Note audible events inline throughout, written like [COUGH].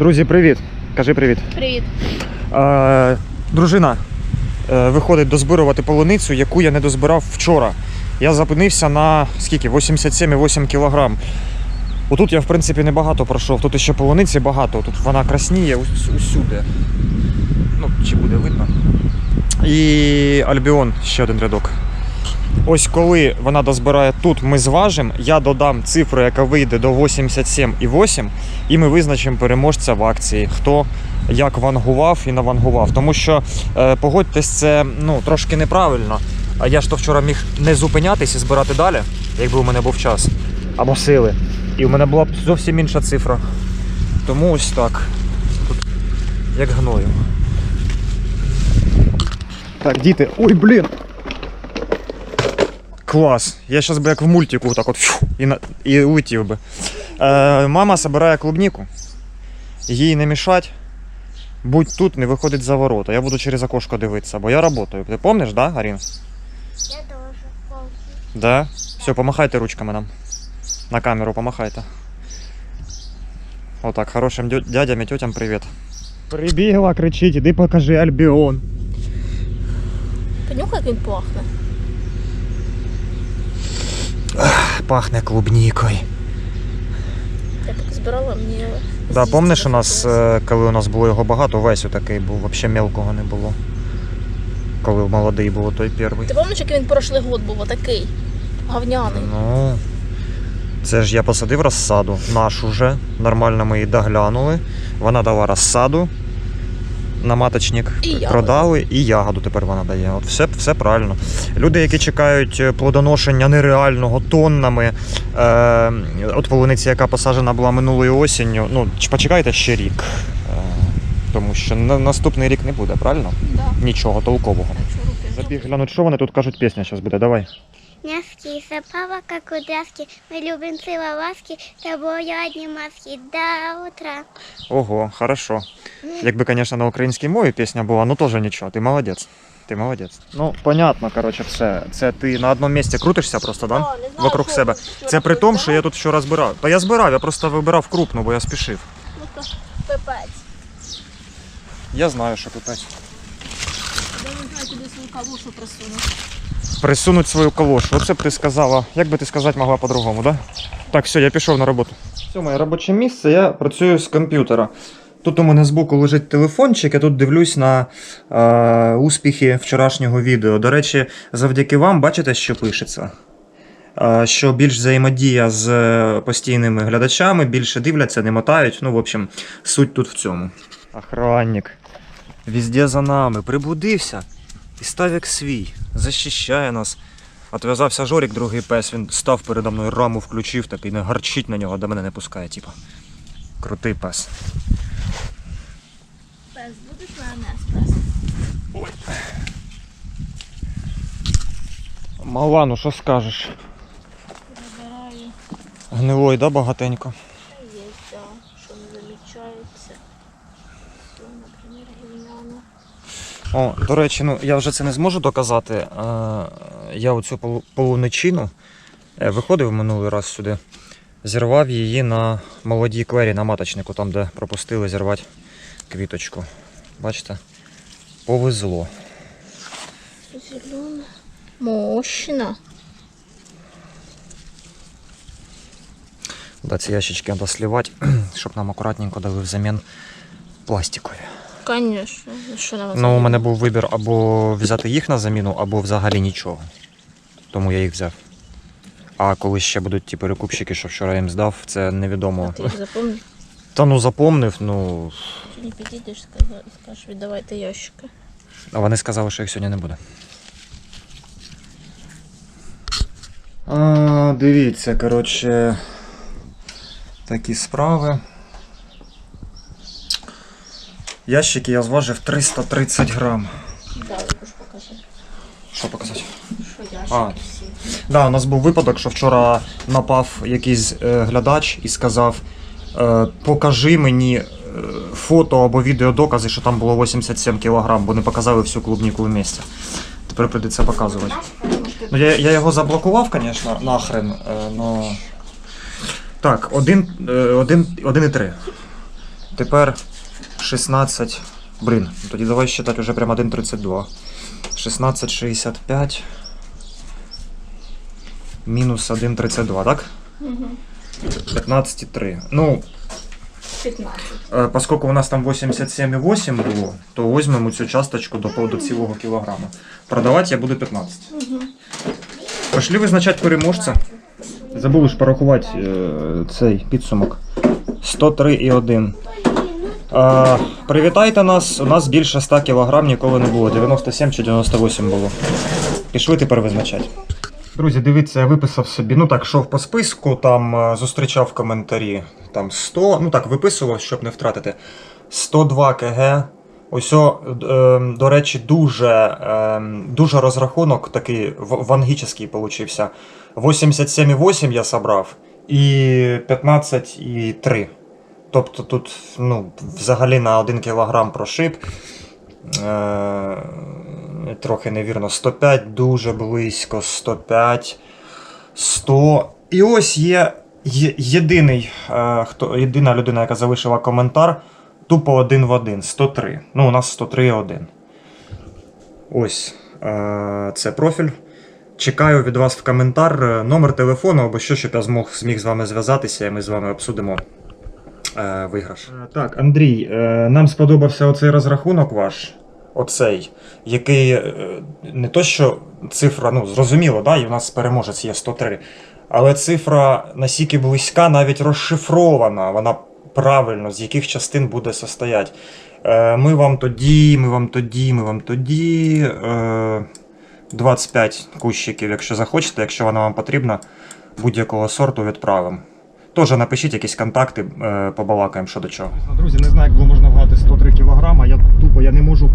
Друзі, привіт. Кажи привіт. Привіт. Е, дружина е, виходить дозбирувати полуницю, яку я не дозбирав вчора. Я зупинився на скільки? 87,8 кілограм. Отут я, в принципі, небагато пройшов. Тут ще полуниці багато. Тут вона красніє ус- усюди. Ну, чи буде видно. І Альбіон ще один рядок. Ось коли вона дозбирає тут, ми зважимо, я додам цифру, яка вийде до 87,8, і ми визначимо переможця в акції. Хто як вангував і навангував. Тому що е, погодьтесь, це ну, трошки неправильно. А я ж то вчора міг не зупинятись і збирати далі, якби у мене був час або сили. І у мене була б зовсім інша цифра. Тому ось так. Тут як гною. Так, діти. Ой, блін! Клас. Я зараз би як в мультику так от фью, і, на, і улетів би. Е, мама збирає клубніку. Їй не мішать. Будь тут, не виходить за ворота. Я буду через окошко дивитися, бо я працюю. Ти пам'ятаєш, да, Арін? Я тоже помню. Да? Все, помахайте ручками нам. На камеру помахайте. Отак, хорошим дю- дядям і тетям привіт. Прибігла, кричить, іди покажи Альбіон. Понюхай, як він пахне. Пахне клубнікою. Я так збирала, мені. Да, помниш у нас, е, коли у нас було його багато, весь такий був, взагалі мелкого не було. Коли молодий був той перший. Ти пам'ятаєш, як він прошлий год був отакий? Говняний. Ну, це ж я посадив розсаду. Нашу вже. Нормально ми її доглянули. Вона дала розсаду. На маточник І продали, і ягоду тепер вона дає. От все, все правильно. Люди, які чекають е, плодоношення нереального тоннами, е, от полуниці, яка посаджена була минулою осінню, ну, почекайте ще рік. Е, тому що на, наступний рік не буде, правильно? Да. Нічого толкового. Забіг глянуть, що вони тут кажуть, пісня зараз буде, давай. Мяски запала, как кудряшки, мы любим ласки, тобою одни маски до утра. Ого, хорошо. Якби, звісно, на українській мові пісня була, ну теж нічого, ти молодець. Ти молодець. Ну, понятно, коротше, все. Це ти на одному місці крутишся просто, да? Вокруг себе. Це при тому, що я тут вчора збирав. Та я збирав, я просто вибирав крупну, бо я спішив. Ну пипець. Я знаю, що пипець. Не знаю, свою калушу присуну. Присунуть свою калошу. Оце б ти сказала. Як би ти сказати могла по-другому, да? Так, все, я пішов на роботу. Все, моє робоче місце, я працюю з комп'ютера. Тут у мене збоку лежить телефончик, я тут дивлюсь на е, успіхи вчорашнього відео. До речі, завдяки вам бачите, що пишеться. Е, що більш взаємодія з е, постійними глядачами, більше дивляться, не мотають. Ну, в общем, суть тут в цьому. Охранник. Везде за нами. Прибудився і став як свій. Защищає нас. Отв'язався Жорік, другий пес, він став передо мною раму включив, такий не гарчить на нього, до мене не пускає, типа. Крутий пес. Пес, будеш мене пес? Мала, ну що скажеш? Забираю. Гнилой, да, багатенько? Є, да, що не замічається. То, наприклад, гівняно. О, до речі, ну я вже це не зможу доказати. Е, я оцю полу- полуничину е, виходив минулий раз сюди, зірвав її на молодій клері на маточнику, там, де пропустили зірвати квіточку. Бачите? Повезло. Зелена. Мощно. Да, ці ящички треба слівати, [CLEARS THROAT] щоб нам акуратненько дали взамін пластикові. Конечно. Що нам Ну, у мене був вибір або взяти їх на заміну, або взагалі нічого. Тому я їх взяв. А коли ще будуть ті перекупщики, що вчора їм здав, це А невідомо. ти їх запомнив? [LAUGHS] Та ну запомнив, ну. Не підійдеш, скажеш, віддавайте ящики. А вони сказали, що їх сьогодні не буде. А, дивіться, коротше. Такі справи. Ящики я зважив 330 грам. Да, покажи. Що показати? Що ящики А. всі. Да, у нас був випадок, що вчора напав якийсь е, глядач і сказав: е, покажи мені е, фото або відеодокази, що там було 87 кг, бо не показали всю клубніку в місці. Тепер прийдеться показувати. Ну, я, я його заблокував, звісно, нахрен, е, но... Так, один, е, один, один і три. Тепер 16. Блін, тоді давай считати вже прям 1,32. 16,65. Мінус 1,32, так? 15,3. Ну, 15. Е, Поскольку у нас там 87,8 було, то візьмемо цю часточку до, до цілого кілограма. Продавати я буду 15. Пошли визначати переможця. Забули ж порахувати е, цей підсумок. 103,1. Е, привітайте нас, у нас більше 100 кг ніколи не було. 97 чи 98 було. Пішли тепер визначати. Друзі, дивіться, я виписав собі. Ну так, йшов по списку, там е, зустрічав коментарі. Там 100, ну так, виписував, щоб не втратити. 102 кг. Ось, е, до речі, дуже, дуже розрахунок такий вангічний получився. 87,8 я собрав і 15,3. Тобто тут ну, взагалі на 1 кг прошиб. Е, трохи невірно. 105 дуже близько, 105, 100. І ось є єдиний, е, хто, єдина людина, яка залишила коментар. Тупо один в один, 103. Ну, у нас 103,1. Ось е, це профіль. Чекаю від вас в коментар е, номер телефону або що, щоб я змог, зміг з вами зв'язатися, і ми з вами обсудимо виграш. Так, Андрій, е, нам сподобався оцей розрахунок ваш. Оцей, який е, не то, що цифра, ну, зрозуміло, да, і у нас переможець є 103. Але цифра настільки близька, навіть розшифрована, вона правильно, з яких частин буде состоять. Е, Ми вам тоді, ми вам тоді, ми вам тоді. Е, 25 кущиків, якщо захочете, якщо вона вам потрібна, будь-якого сорту відправимо. Теж напишіть якісь контакти, е, побалакаємо що до чого. Друзі, не знаю, як було можна вгадати 103 кг. Я тупо я не можу.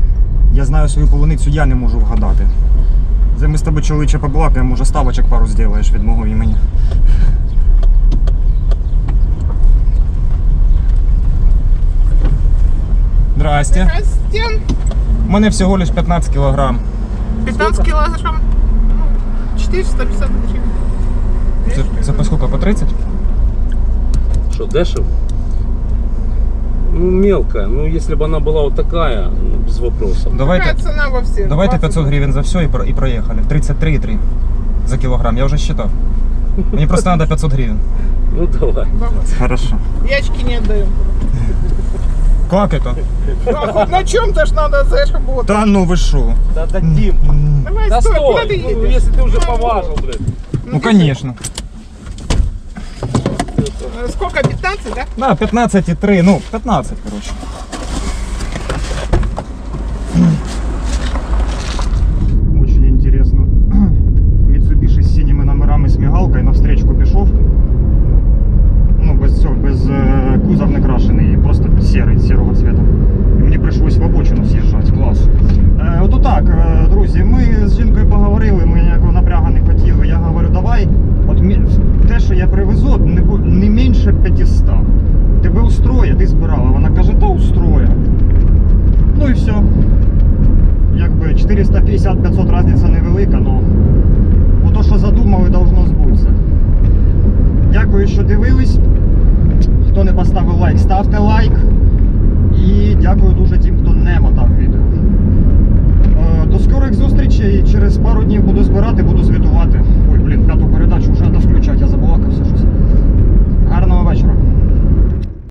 Я знаю свою полуницю, я не можу вгадати. Це ми з тобою чоловіче побалакаємо, може ставочок пару зробиш від мого імені. Здрасте. Здрасте. У мене всього лиш 15 кг. 15 килограмм. Ну, 450 гривен. Це, це по скільки? По 30? Что, дешево? Ну, мелкая. Ну, если бы она была вот такая, ну, без вопросов. Давайте. Какая цена во всех? Давайте 20 500 гривень за все і, про- і проїхали. 33,3 за кілограм, я вже считав. Мені просто треба 500 гривень. Ну, давай. Хорошо. Яички не отдаем. Как это? Ну, а хоть на чем-то ж надо заработать. Та ну ви що? Да дадим. Давай, Да стой, куда ты стой, ну, едешь? если ты уже поважил, блядь. Ну конечно. Э, Сколько, 15, да? Да, 15,3, ну 15, короче. Очень интересно. Mitsubishi з синіми номерами з мігалкою на встречку пішов. Ну, без цього, без е, кузов не крашений, просто сірий, сірого цвета. І мені прийшлось в обочину з'їжджати. Клас. Е, от так, е, друзі, ми з жінкою поговорили, ми ніякого напряга не хотіли. Я говорю, давай, от мі- те, що я привезу, не, бу- не менше 500. Тебе устроє, ти збирала. Вона каже, та устроє. Ну і все. Якби 450-500 різниця невелика, але то, що задумали, должно збутися. Дякую, що дивились. Хто не поставив лайк, ставте лайк. І дякую дуже тим, хто не мотав відео. Е, До скорих зустрічей. Через пару днів буду збирати, буду звітувати. Ой, блін, п'яту передачу вже треба включати, я щось. Гарного вечора.